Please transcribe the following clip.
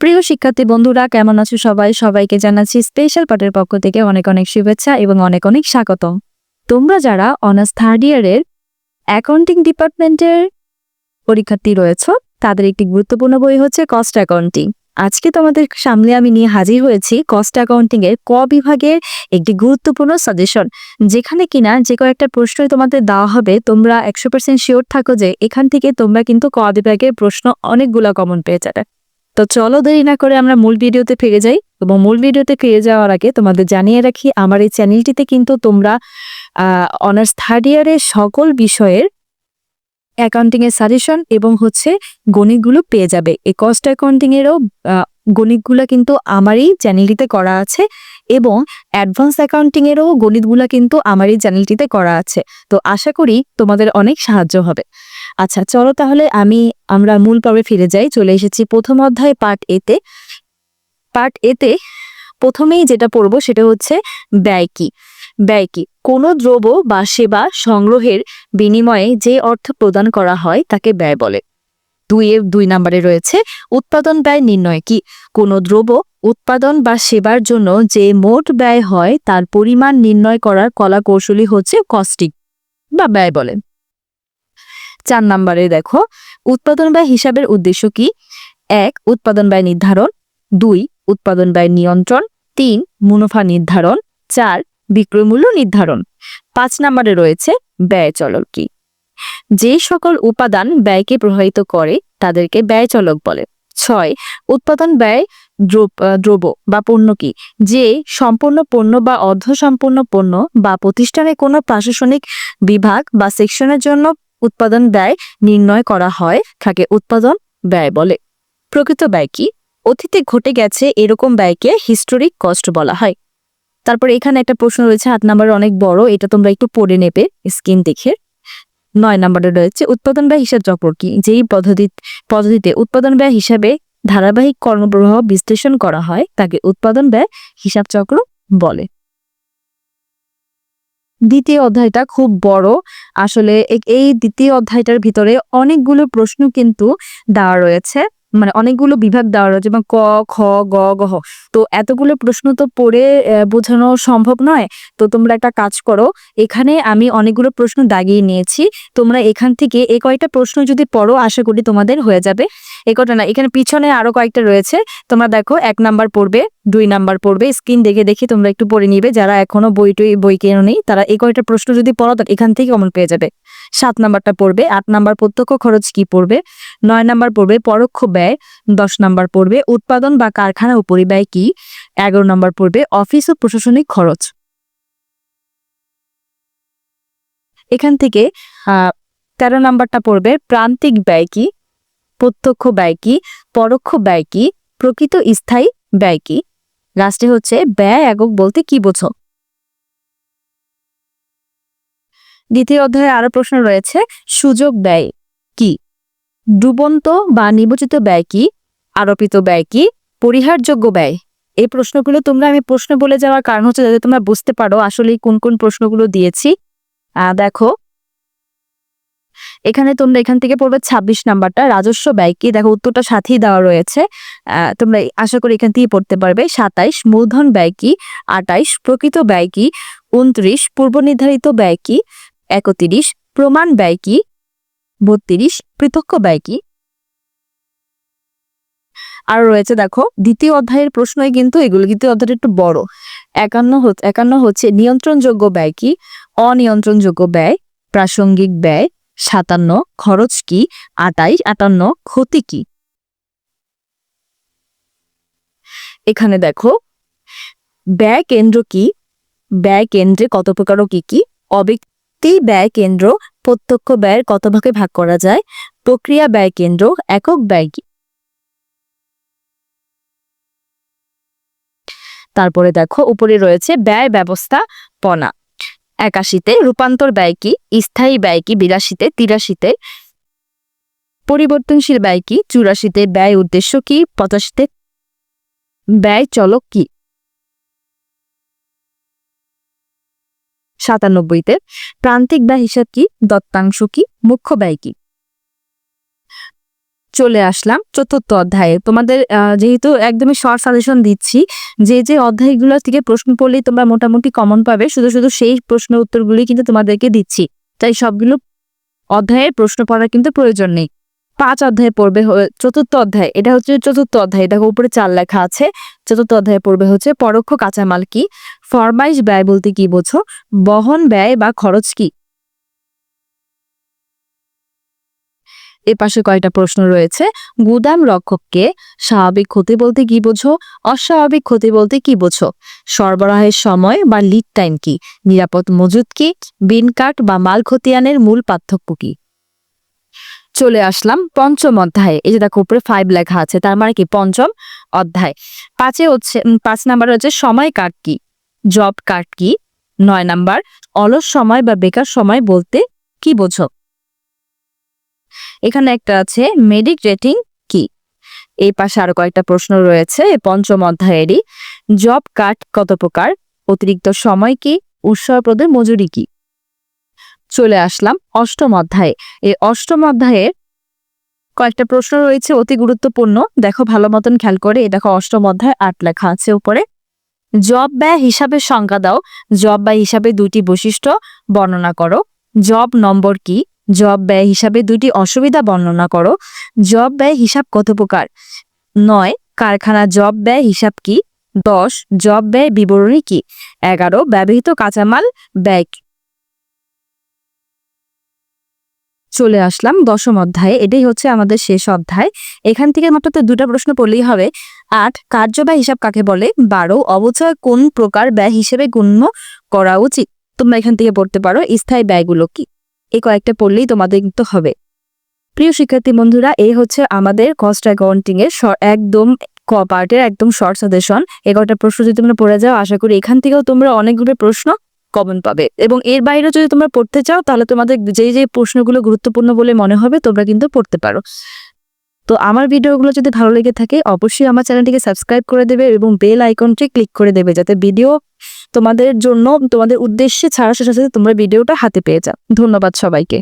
প্রিয় শিক্ষার্থী বন্ধুরা, কেমন আছো সবাই? সবাইকে জানাচ্ছি স্পেশাল পার্টের পক্ষ থেকে অনেক অনেক শুভেচ্ছা এবং অনেক অনেক স্বাগতম। তোমরা যারা অনার্স থার্ড ইয়ারের অ্যাকাউন্টিং ডিপার্টমেন্টের পরীক্ষার্থী রয়েছে, তাদের একটি গুরুত্বপূর্ণ বই হচ্ছে কস্ট অ্যাকাউন্টিং আজকে তোমাদের সামনে আমি নিয়ে হাজির হয়েছি কস্ট অ্যাকাউন্টিং এর ক বিভাগের একটি গুরুত্বপূর্ণ সাজেশন যেখানে কিনা যে কয়েকটা প্রশ্নই তোমাদের দেওয়া হবে, তোমরা একশো পার্সেন্ট শিওর থাকো যে এখান থেকে তোমরা কিন্তু ক বিভাগের প্রশ্ন অনেকগুলো কমন পেয়ে যাবে। তো চলো দেরি না করে আমরা মূল ভিডিওতে ফিরে যাই এবং মূল ভিডিওতে ফিরে যাওয়ার আগে তোমাদের জানিয়ে রাখি, আমার এই চ্যানেলটিতে কিন্তু তোমরা অনার্স থার্ড ইয়ারের সকল বিষয়ের অ্যাকাউন্টিং এর সাজেশন এবং হচ্ছে গণিতগুলো পেয়ে যাবে। এই কস্ট অ্যাকাউন্টিং এরও গণিতগুলো কিন্তু আমারই চ্যানেলটিতে করা আছে এবং অ্যাডভান্স অ্যাকাউন্টিং এরও গণিতগুলো কিন্তু আমারই চ্যানেলটিতে করা আছে। তো আশা করি তোমাদের অনেক সাহায্য হবে। আচ্ছা চলো তাহলে আমি, আমরা মূল পর্বে ফিরে যাই। চলে এসেছি প্রথম অধ্যায় পার্ট এতে পার্ট এতে প্রথমেই যেটা পড়ব সেটা হচ্ছে ব্যয় কি। ব্যয় কি? কোনো দ্রব্য বা সেবা সংগ্রহের বিনিময়ে যে অর্থ প্রদান করা হয় তাকে ব্যয় বলে। দুই এর দুই নম্বরে রয়েছে, উৎপাদন ব্যয় নির্ণয় কি? কোনো দ্রব্য, উৎপাদন বা সেবার জন্য যে মোট ব্যয় হয় তার পরিমাণ নির্ণয় করার কলা কৌশলী হচ্ছে কস্টিং বা ব্যয় বলে। চার নম্বরে দেখো, উৎপাদন ব্যয় হিসাবের উদ্দেশ্য কি? এক, উৎপাদন ব্যয় নির্ধারণ। দুই, উৎপাদন ব্যয় নিয়ন্ত্রণ। তিন, মুনাফা নির্ধারণ। চার, বিক্রয় মূল্য নির্ধারণ। পাঁচ নম্বরে রয়েছে ব্যয় চলক কি? যে সকল উপাদান ব্যয়কে প্রভাবিত করে, তাদেরকে ব্যয় চলক বলে। ছয়, উৎপাদন ব্যয় দ্রব- দ্রব্য বা পণ্য কি? যে সম্পূর্ণ পণ্য বা অর্ধ সম্পূর্ণ পণ্য বা প্রতিষ্ঠানে কোনো প্রশাসনিক বিভাগ বা সেকশনের জন্য উৎপাদন ব্যয় নির্ণয় করা হয়, তাকে উৎপাদন ব্যয় বলে। প্রকৃত ব্যয় কি? অতীতে ঘটে গেছে এরকম ব্যয়কে হিস্টোরিক কস্ট বলা হয়। তারপর এখানে একটা প্রশ্ন রয়েছে, আট নাম্বার অনেক বড়, এটা তোমরা একটু পড়ে নেবে স্ক্রিন দেখে। নয় নম্বরে রয়েছে, উৎপাদন ব্যয় হিসাব চক্র কি? যেই পদ্ধতি, পদ্ধতিতে উৎপাদন ব্যয় হিসাবে ধারাবাহিক কর্মপ্রবাহ বিশ্লেষণ করা হয়, তাকে উৎপাদন ব্যয় হিসাব চক্র বলে। দ্বিতীয় অধ্যায়টা খুব বড়। আসলে এই দ্বিতীয় অধ্যায়টার ভিতরে অনেকগুলো প্রশ্ন কিন্তু দেওয়া রয়েছে। মানে অনেকগুলো বিভাগ দেওয়া রয়েছে, যেমন ক, খ, গ গহ তো এতগুলো প্রশ্ন তো পড়ে বোঝানো সম্ভব নয়। তো তোমরা একটা কাজ করো, এখানে আমি অনেকগুলো প্রশ্ন দাগিয়ে নিয়েছি। তোমরা এখান থেকে এই কয়েকটা প্রশ্ন যদি পড়ো, আশা করি তোমাদের হয়ে যাবে। এ কটা না, এখানে পিছনে আরও কয়েকটা রয়েছে। তোমরা দেখো, এক নাম্বার পড়বে, দুই নাম্বার পড়বে, স্ক্রিন দেখে দেখে তোমরা একটু পড়ে নিবে। যারা এখনও বই টই, বই কেন নেই, তারা এই কয়টা প্রশ্ন যদি পড়ো, তো এখান থেকে কমন পেয়ে যাবে। সাত নাম্বারটা পড়বে, আট নাম্বার প্রত্যক্ষ খরচ কি পড়বে? নয় নাম্বার পড়বে পরোক্ষ ব্যয়, দশ নাম্বার পড়বে উৎপাদন বা কারখানা উপরিব্যয় কি? এগারো নাম্বার পড়বে অফিস ও প্রশাসনিক খরচ। এখান থেকে তেরো নাম্বারটা পড়বে প্রান্তিক ব্যয় কি? প্রত্যক্ষ ব্যয় কি? পরোক্ষ ব্যয় কি? প্রকৃত স্থায়ী ব্যয় কি? লাস্টে হচ্ছে ব্যয়, একক বলতে কি বোঝো? দ্বিতীয় অধ্যায়ে আরও প্রশ্ন রয়েছে, সুযোগ ব্যয় কি? ডুবন্ত বা নির্বাচিত ব্যয় কি? আরোপিত ব্যয় কি? পরিহারযোগ্য ব্যয়? এই প্রশ্নগুলো তোমরা, আমি প্রশ্ন বলে যাওয়ার কারণ হচ্ছে যাতে তোমরা বুঝতে পারো আসলে কোন কোন প্রশ্নগুলো দিয়েছি। দেখো। এখানে তোমরা এখান থেকে পড়বে ছাব্বিশ নাম্বারটা, রাজস্ব ব্যয় কি? দেখো, উত্তরটা সাথেই দেওয়া রয়েছে। তোমরা আশা করি এখান থেকে পড়তে পারবে। সাতাইশ, মূলধন ব্যয় কি? আটাইশ, প্রকৃত ব্যয় কি? উনত্রিশ পূর্ব নির্ধারিত ব্যয় কি? একত্রিশ, প্রমাণ ব্যয় কি? বত্রিশ পৃথক ব্যয় কি? আর রয়েছে দেখো, দ্বিতীয় অধ্যায়ের প্রশ্নই কিন্তু এগুলো, দ্বিতীয় অধ্যায়টা একটু বড়। একান্ন একান্ন হচ্ছে নিয়ন্ত্রণযোগ্য ব্যয় কি? অনিয়ন্ত্রণযোগ্য ব্যয়, প্রাসঙ্গিক ব্যয়, সাতান্ন, খরচ কি? আটাইশ, আটান্ন, ক্ষতি কি? এখানে দেখো, ব্যয় কেন্দ্র কি? ব্যয় কেন্দ্রে কত প্রকার কি কি? অব্যক্তি ব্যয় কেন্দ্র প্রত্যক্ষ ব্যয়ের কত ভাগে ভাগ করা যায়? প্রক্রিয়া ব্যয় কেন্দ্র, একক ব্যয় কি? তারপরে দেখো, উপরে রয়েছে ব্যয় ব্যবস্থাপনা একাশিতে রূপান্তর ব্যয় কি? স্থায়ী ব্যয় কি? বিরাশিতে তিরাশিতে। পরিবর্তনশীল ব্যয় কি? চুরাশিতে ব্যয় উদ্দেশ্য কি? পঁচাশিতে ব্যয় চলক কি? সাতানব্বইতে প্রান্তিক ব্যয় হিসাব কি? দত্তাংশ কি? মুখ্য ব্যয় কি? চলে আসলাম চতুর্থ অধ্যায়ে। তোমাদের যেহেতু একদমই শর্ট সাজেশন দিচ্ছি, যে যে অধ্যায়গুলো থেকে প্রশ্ন পড়লেই তোমরা মোটামুটি কমন পাবে। শুধু শুধু সেই প্রশ্ন উত্তরগুলি কিন্তু তোমাদেরকে দিচ্ছি। তাই সবগুলো অধ্যায়ের প্রশ্ন পড়ার কিন্তু প্রয়োজন নেই। পাঁচ অধ্যায় পড়বে চতুর্থ অধ্যায়, এটা হচ্ছে চতুর্থ অধ্যায়, দেখো উপরে চার লেখা আছে, চতুর্থ অধ্যায় পড়বে হচ্ছে পরোক্ষ কাঁচামাল কি? ফরমাইশ ব্যয় বলতে কি বোঝো? বহন ব্যয় বা খরচ কি? এ পাশে কয়টা প্রশ্ন রয়েছে, গুদাম রক্ষককে স্বাভাবিক ক্ষতি বলতে কি বোঝো? অস্বাভাবিক ক্ষতি বলতে কি বোঝো? সরবরাহের সময় বা লিড টাইম কি? নিরাপদ মজুদ কি? বিন কাট বা মাল খতিয়ানের মূল পার্থক্য কি? চলে আসলাম পঞ্চম অধ্যায়ে। এই যে দেখো উপরে ফাইভ লেখা আছে, তার মানে কি? পঞ্চম অধ্যায়। পাঁচে হচ্ছে পাঁচ নাম্বার হচ্ছে সময় কাট কি? জব কাট কি? নয় নাম্বার, অলস সময় বা বেকার সময় বলতে কি বোঝো? এখানে একটা আছে মেডিক রেটিং কি? এই পাশে আরও কয়েকটা প্রশ্ন রয়েছে পঞ্চম অধ্যায়েরই। জব কাট কত প্রকার? অতিরিক্ত সময় কি? উৎসবপ্রদের মজুরি কি? চলে আসলাম অষ্টম অধ্যায়ে। এই অষ্টম অধ্যায়ের কয়েকটা প্রশ্ন রয়েছে, অতি গুরুত্বপূর্ণ। দেখো ভালো মতন খেয়াল করে, এই দেখো অষ্টম অধ্যায় আট লেখা আছে উপরে। জব ব্যয় হিসাবে সংজ্ঞা দাও। জব ব্যয় হিসাবে দুটি বৈশিষ্ট্য বর্ণনা করো। জব নম্বর কি? জব ব্যয় হিসাবে দুটি অসুবিধা বর্ণনা করো। জব ব্যয় হিসাব কত প্রকার? নয়, কারখানা জব ব্যয় হিসাব কি? দশ, জব ব্যয় বিবরণী কি? এগারো, ব্যবহৃত কাঁচামাল ব্যয় কি? চলে আসলাম দশম অধ্যায়ে। এটাই হচ্ছে আমাদের শেষ অধ্যায়। এখান থেকে মাত্র তো দুটা প্রশ্ন পড়লেই হবে। আট কার্য ব্যয় হিসাব কাকে বলে? বারো, অবচয় কোন প্রকার ব্যয় হিসেবে গণ্য করা উচিত? তোমরা এখান থেকে পড়তে পারো, স্থায়ী ব্যয়গুলো কি? এই কয়েকটা পড়লেই তোমাদের কিন্তু হবে। প্রিয় শিক্ষার্থী বন্ধুরা, এই হচ্ছে আমাদের কস্ট অ্যাকাউন্টিং এর একদম ক পার্টের একদম শর্ট সাজেশন এগারোটা প্রশ্ন যদি তোমরা পড়ে যাও, আশা করি এখান থেকেও তোমরা অনেকগুলো প্রশ্ন কমন পাবে। এবং এর বাইরে যদি তোমরা পড়তে চাও, তাহলে তোমাদের যেই যে প্রশ্নগুলো গুরুত্বপূর্ণ বলে মনে হবে, তোমরা কিন্তু পড়তে পারো। তো আমার ভিডিওগুলো যদি ভালো লেগে থাকে, অবশ্যই আমার চ্যানেলটিকে সাবস্ক্রাইব করে দেবে এবং বেল আইকনটি ক্লিক করে দেবে, যাতে ভিডিও তোমাদের জন্য, তোমাদের উদ্দেশ্যে ছাড়া সাথে সাথে তোমরা ভিডিওটা হাতে পেয়ে যাও। ধন্যবাদ সবাইকে।